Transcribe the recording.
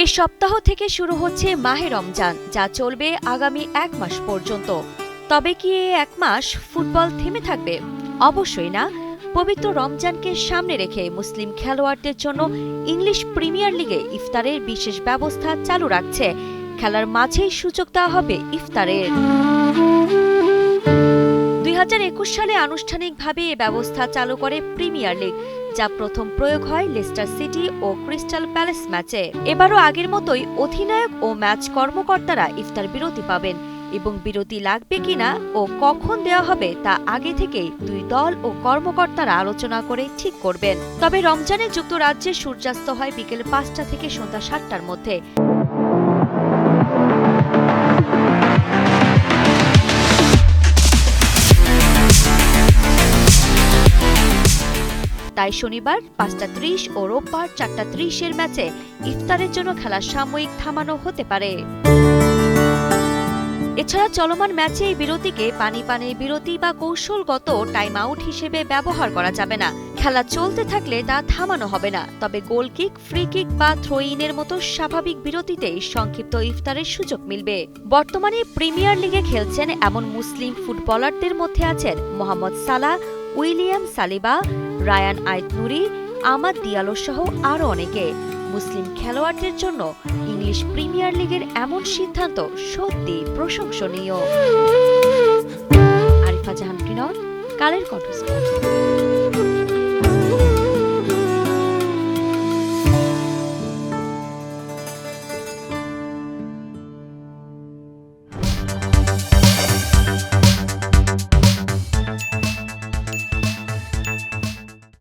এই সপ্তাহ থেকে শুরু হচ্ছে মাহে রমজান, যা চলবে আগামী এক মাস পর্যন্ত। তবে কি এই এক মাস ফুটবল থেমে থাকবে? অবশ্যই না। পবিত্র রমজানকে সামনে রেখে মুসলিম খেলোয়াড়দের জন্য ইংলিশ প্রিমিয়ার লিগে ইফতারের বিশেষ ব্যবস্থা চালু রাখছে। খেলার মাঝেই সুযোগ দেওয়া হবে ইফতারের। দু হাজার একুশ সালে আনুষ্ঠানিকভাবে এ ব্যবস্থা চালু করে প্রিমিয়ার লিগ, যা প্রথম প্রয়োগ হয় লেস্টার সিটি ও ক্রিস্টাল প্যালেস ম্যাচে। এবারও আগের মতোই অধিনায়ক ও ম্যাচ কর্মকর্তারা ইফতার বিরতি পাবেন এবং বিরতি লাগবে কিনা ও কখন দেওয়া হবে তা আগে থেকেই দুই দল ও কর্মকর্তারা আলোচনা করে ঠিক করবেন। তবে রমজানে যুক্তরাজ্যে সূর্যাস্ত হয় বিকেল পাঁচটা থেকে সন্ধ্যা সাতটার মধ্যে। তাই শনিবার পাঁচটা ত্রিশ ও রোববার চারটা ত্রিশের ম্যাচে ইফতারের জন্য খেলা সাময়িক থামানো হতে পারে। এছাড়া চলমান ম্যাচে এই বিরতিকে পানি পানির বিরতি বা কৌশলগত টাইম আউট হিসেবে ব্যবহার করা যাবে না। খেলা চলতে থাকলে তা থামানো হবে না। তবে গোল কিক, ফ্রি কিক বা থ্রো ইনের মতো স্বাভাবিক বিরতিতেই সংক্ষিপ্ত ইফতারের সুযোগ মিলবে। বর্তমানে প্রিমিয়ার লিগে খেলছেন এমন মুসলিম ফুটবলারদের মধ্যে আছেন Mohamed Salah, William Saliba Rayan Ait Nouri Amad দিয়ালো সহ আরও অনেকে মুসলিম খেলোয়াড়দের জন্য ইংলিশ প্রিমিয়ার লিগের এমন সিদ্ধান্ত সত্যি প্রশংসনীয় আরিফা জাহান কালের কণ্ঠ।